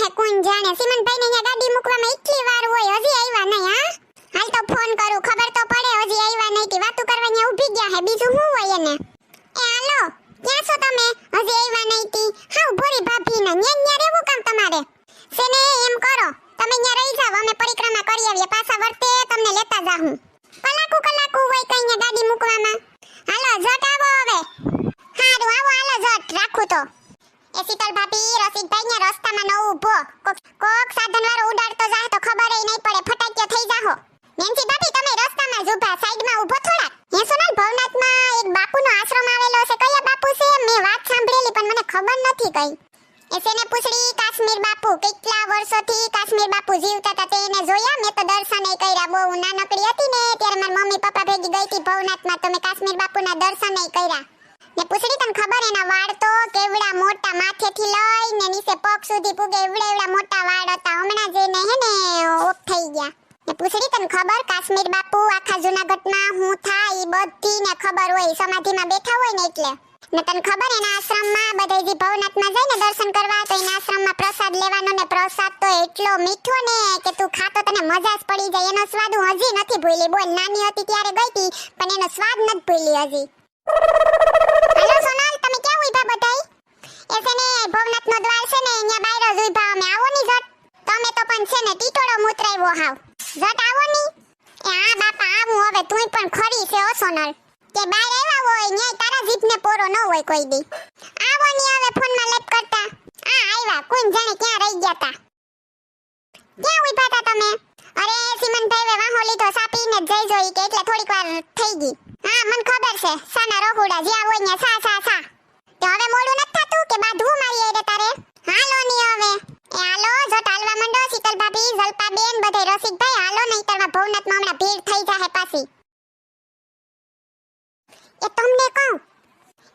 હે, કોણ જાણે? સિમનભાઈ ને ગાડી મૂકવામાં એટલી વાર હોય, હજી આવ્યા નહીં, હા? હાલ તો ફોન કરું, ખબર તો પડે, હજી આવ્યા નહીં કે વાતું કરવા અહીંયા ઊભી ગયા હે, બીજું શું હોય એને? એ, હાલો, ક્યાં છો તમે? હજી આવ્યા નહીં તી. હાઉ ભોરી ભાભી ને ન્યા ન્યા રહેવું કામ તમારે? સેને એમ કરો? તમે ન્યા રહી જાવ અમે પરિક્રમા કરી આવીએ, પાછા વર્તે, તમને લેતા જાહું. કલાકુ કલાકુ હોય કઈ ન્યા ગાડી મૂકવામાં હાલો જટ આવો હવે હારું આવો હાલો જટ રાખું તો એ શીતલ ભાભી રસીદભાઈ ને રસ્તામાં ન ઊભો. કોક કોક સાધન વાળો ઉડાડતો જાય તો ખબર નહીં પડે. ફટાક્યો થઈ જાહો. નેન્સી ભાભી, તમે રસ્તામાં જ ઊભા, સાઈડમાં ઊભો થોડા હે સોનલ, ભવનાથમાં એક બાપુનો આશ્રમ આવેલો છે. કયા બાપુ છે મેં વાત સાંભળેલી, પણ મને ખબર નથી કઈ. એસેને પૂછડી, કાશ્મીર બાપુ. કેટલા વર્ષોથી કાશ્મીર બાપુ જીવતા હતા તેને જોયા? મેં તો દર્શન એ કર્યા. બહુ નાનકડી હતી ને, ત્યારે મારી મમ્મી પપ્પા ભેગી ગઈ હતી ભવનાથમાં. તો મેં કાશ્મીર બાપુના દર્શન એ કર્યા. ને પૂછડી, તને ખબર એના વાળ તો કેવડા મોટા માથેથી લઈને નીચે પગ સુધી પૂગે એવડા એવડા મોટા વાળ હતા? હમણાં જઈને હે ને ઓફ થઈ ગયા. ને પૂછડી, તને ખબર કાશ્મીર બાપુ આખા જૂનાગઢમાં હું ઈ બધી ને ખબર હોય, સમાધિમાં બેઠા હોય ને એટલે? ને તને ખબર એના આશ્રમમાં બધા જે ભવનાથમાં જાય ને દર્શન કરવા, તો એના આશ્રમમાં પ્રસાદ લેવાનો ને પ્રસાદ તો એટલો મીઠો ને કે તું ખાતો તને મજા જ પડી જાય. એનો સ્વાદ હું હજી નથી ભૂલી. બોલ, નાની હતી ત્યારે ગઈ હતી પણ એનો સ્વાદ નથી ભૂલી હજી હેલો સોનલ તમે ક્યાં ઊભા બધાય એ ને ભવનાથનો દ્વાર છે ને, અહીંયા બાયરો જ ઊભા અમે. આવો ની જટ. તમે તો પણ છે ને, ટીટોળો મુતરાવ્યો હાવ. જટ, આવો ની. એ હા, બાપા, આવું હવે તુંય પણ ખરી છે ઓ કે બાયર આવ્યા હોય, ન્યાય તારા જીભને પોરો ન હોય કોઈ દી. આવો ની હવે ફોનમાં લેપ કરતા. આ આવ્યા કોણ જાણે ક્યાં રહી ગયા તા. ક્યાં ઊભા તા તમે? અરે સિમનભાઈ વાહો લીધો, સાપીને ને જઈ જોઈ કે એટલે થોડીક વાર થઈ ગઈ. હા, મને ખબર છે, સાના રોહુડા જ્યાં હોય ને સા સા સા. તો હવે મોડું નથી બાંધવું મારી આરે તારે? હાલો ની હવે. એ હાલો જો ટાલવા મંડો શીતલ ભાભી જલપા બેન બધે રસિકભાઈ, હાલો નહીતર ભવનાથમાં હમણાં ભીડ થઈ જાહે પાછી. એ તમને કહું,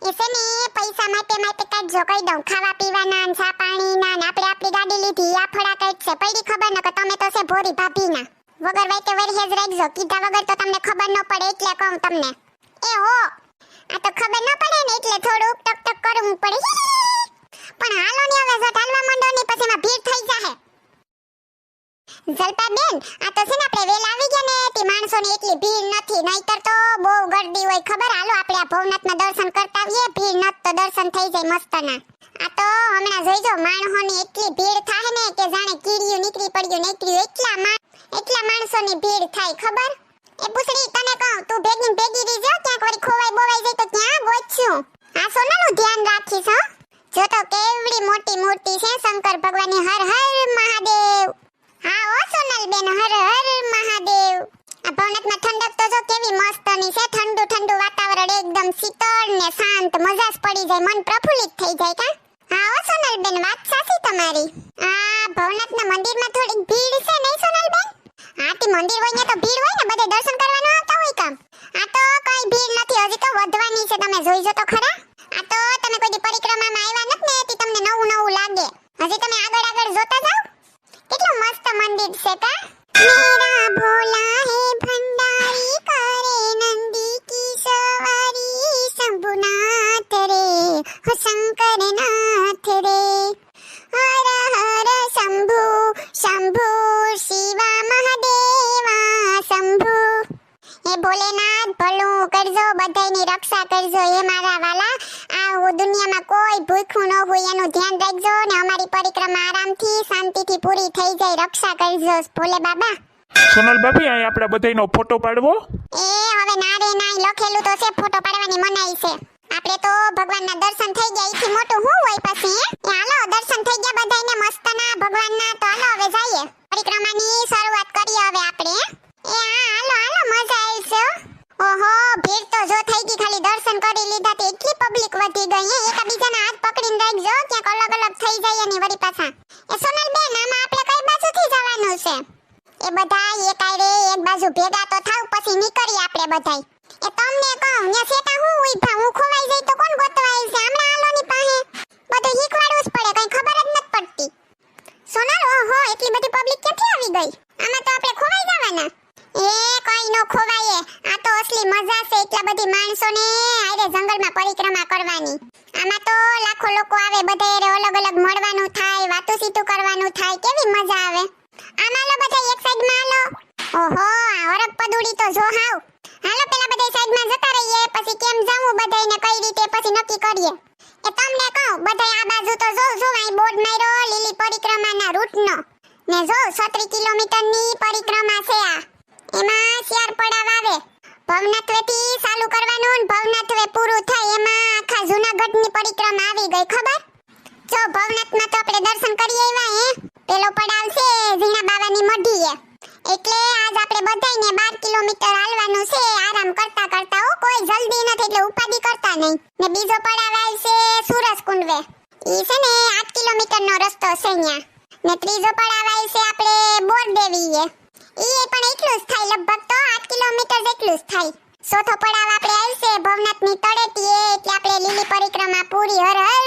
એ છે ને, પૈસા માટે માટે કાઢજો કહી દઉં. ખાવા પીવાના ને ચા પાણીના ને આપણે આપણી ગાડી લીધી આ ફડા છે. પડી ખબર ન, કે તમે તો છે ભોરી ભાભીના. વગર વાઈટે વરહેજ રાખજો. કીધા વગર તો તમને ખબર ન પડે, એટલે કહું તમને. એ હો, આ તો ખબર ન પડે ને, એટલે થોડુંક ટક ટક કરવું પડે પણ હાલો ને હવે, જો ઢાલવા ને પછી માં ભીડ થઈ જાહે. જલપા બેન આ તો છે ને આપણે વેલ આવી ગયા ને, તે માણસોની એટલી ભીડ નથી. નહીતર તો બહુ ગરદી હોય. ખબર? હાલો, આપણે આ ભવનાથમાં દર્શન કરતા આવીએ. ભીડ ન તો દર્શન થઈ જાય મસ્તના. આ તો હમણાં જોઈજો માણસોની એટલી ભીડ થાય ને કે જાણે કીડિયું નીકળી પડ્યું નીકળ્યું એટલા માણ એટલા માણસોની ભીડ થાય, ખબર? એ પૂછડી, તને કહું, તું ભેગી ભેગી રહી જા. ક્યાંક વળી ખોવાઈ બોવાઈ જાય તો ક્યાં ગોતશું? આ સોનાનું ધ્યાન રાખીશ, હો. જો તો કેવડી મોટી મૂર્તિ છે, શંકર ભગવાનની હર હર મહાદેવ. હા, ઓ સોનલ બેન હર હર મહાદેવ. આ ભવનાથમાં ઠંડક તો જો કેવી મસ્તની છે, ઠંડુ ઠંડુ વાતાવરણ એકદમ શીતળ ને શાંત, મજા જ પડી જાય, મન પ્રફુલ્લિત થઈ જાય કા? હા, ઓ સોનલ બેન વાત સાચી તમારી. આ ભવનાથના મંદિરમાં થોડીક ભીડ છે નહીં સોનલ બેન હા તે મંદિર હોય ને તો ભીડ હોય ને, બધે દર્શન કરવાનો આવતા હોય કામ. આ તો કઈ ભીડ નથી, હજી તો વધવાની છે, તમે જોઈજો તો ખરા. હજી તમે આગળ આગળ જોતા જાઓ. કેટલું મસ્ત મંદિર છે કા? મેરા ભોલા હે ભંડારી કરે નંદી કી સવારી, શંભુનાથ રે, હો શંકરનાથ રે. હર હર શંભુ શંભુ શિવા મહાદેવા, શંભુ. હે ભોલેનાથ, ભલું કરજો, બધાયની રક્ષા કરજો, હે મારા વાલા. આ દુનિયામાં કોઈ ભૂખ્યું ન હોય એનું ધ્યાન રાખજો ને અમારી પરિક્રમા આરામથી શાંતિથી પૂરી થઈ જાય. રક્ષા કરજો ભોલે બાબા. સોનલ ભાભી અહીં આપણા બધાનો ફોટો પાડવો. એ હવે ના રે ના લખેલું તો છે ફોટો પાડવાની મનાઈ છે. આપણે તો ભગવાનના દર્શન થઈ ગયા. ઈથી મોટું હું હોય પછી હે? હાલો દર્શન થઈ ગયા બધાને મસ્તના. ભગવાનના તો હાલો હવે જઈએ. પરિક્રમાની શરૂઆત કરીએ હવે આપણે બાજુથી એ બધા એક આયરે એક બાજુ ભેગા તો થાવ, પછી નીકળી આપણે બધાય. એ તમને કહું, ન્યા સેટા હું ઊભા, હું ખોવાઈ જઈ તો કોણ ગોતવા આવશે હમણાં આલોની પાસે. બધું શીખવાડવું જ પડે, કઈ ખબર જ નથી પડતી. સોનલ ઓહો, એટલી બધી પબ્લિક ક્યાંથી આવી ગઈ? આમાં તો આપણે ખોવાઈ જવાના. એ કઈ નો ખોવાઈએ. આ તો અસલી મજા છે એટલા બધી માણસોને આયરે જંગલમાં પરિક્રમા કરવાની. આમાં તો લાખો લોકો આવે બધે અલગ અલગ મળવાનું થાય વાતો સીતું કરવાનું થાય. કેવી મજા આવે? આમ લો બધા એક સાઈડમાં લો ઓહો, આ પદુડી તો જો હાવ. હાલો પેલા બધા સાઈડમાં જતા રહીએ, પછી કેમ જાવું બધાયને કઈ રીતે, પછી નક્કી કરીએ. એ તમને કહું, બધાય આ બાજુ તો જો જો અહીં બોર્ડ માર્યો, લીલી પરિક્રમાના રૂટનો. ને જો 17 કિલોમીટરની પરિક્રમા છે આ. એમાં શિયાર પડાવ આવે. ભવનાથવેથી ચાલુ કરવાનું ને ભવનાથવે પૂરું થાય, એમાં આખા જૂનાગઢની પરિક્રમા આવી ગઈ, ખબર? જો ભવનાથમાં તો આપણે દર્શન કરી આવ્યા હે. પેલો પડાવ ઝીણા બાવાની મઢીએ. એટલે આજ આપણે બધાયને 12 કિલોમીટર હાલવાનું છે, આરામ કરતા કરતા કોઈ જલ્દી નથી, એટલે ઉપાધિ કરતા નહીં. ને બીજો પડાવ આવશે સુરજ કુંડવે. ઈ છે ને 8 કિલોમીટરનો રસ્તો છે અહીંયા. ને ત્રીજો પડાવ આવશે આપણે બોરદેવીએ. ઈ પણ એટલું જ થાય, લગભગ તો 8 કિલોમીટર જેટલું જ થાય. ચોથો પડાવ આપણે આવશે ભવનાથની તળેટીએ, એટલે આપણે લીલી પરિક્રમા પૂરી હર હર